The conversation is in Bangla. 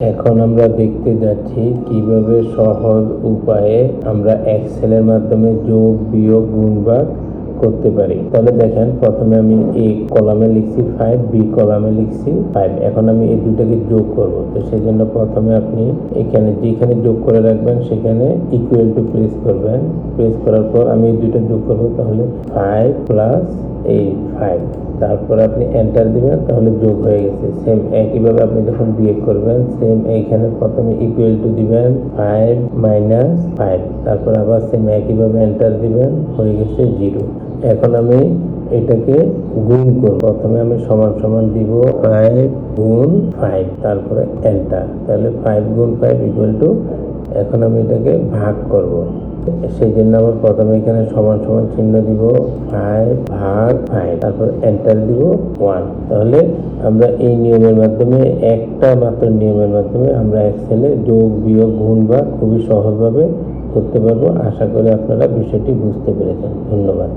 এখন আমরা দেখতে যাচ্ছি কীভাবে সহজ উপায়ে আমরা এক্সেলের মাধ্যমে যোগ, বিয়োগ গুণ ভাগ করতে পারি। তাহলে দেখেন, প্রথমে আমি এ কলামে লিখছি ফাইভ বি কলামে লিখছি ফাইভ এখন আমি এই দুটাকে যোগ করব। তো সেই জন্য প্রথমে আপনি এখানে যেখানে যোগ করে রাখবেন, সেখানে ইকুয়াল টু প্রেস করবেন। প্রেস করার পর আমি এই দুটা যোগ করব, তাহলে ফাইভ প্লাস এই ফাইভ। তারপর আপনি এন্টার দিবেন, তাহলে যোগ হয়ে গেছে। সেম একইভাবে আপনি যখন বিয়োগ করবেন সেম এইখানে প্রথমে ইকুয়াল টু দিবেন ফাইভ মাইনাস ফাইভ তারপর আবার সেম একইভাবে এন্টার দিবেন, হয়ে গেছে জিরো এখন আমি এটাকে গুণ করব। প্রথমে আমি সমান সমান দিব ফাইভ গুণ ফাইভ তারপরে এন্টার তাহলে ফাইভ গুণ ফাইভ ইকুয়াল টু এখন আমি এটাকে ভাগ করব। সেই জন্য আমার প্রথমে এখানে সমান সমান চিহ্ন দিব ফাইভ ভাগ ফাইভ তারপর এন্টার দিব ওয়ান তাহলে আমরা এই নিয়মের মাধ্যমে একটা মাত্র নিয়মের মাধ্যমে আমরা এক এক্সেলে যোগ, বিয়োগ, গুণ বা খুবই সহজভাবে করতে পারব। আশা করি আপনারা বিষয়টি বুঝতে পেরেছেন। ধন্যবাদ।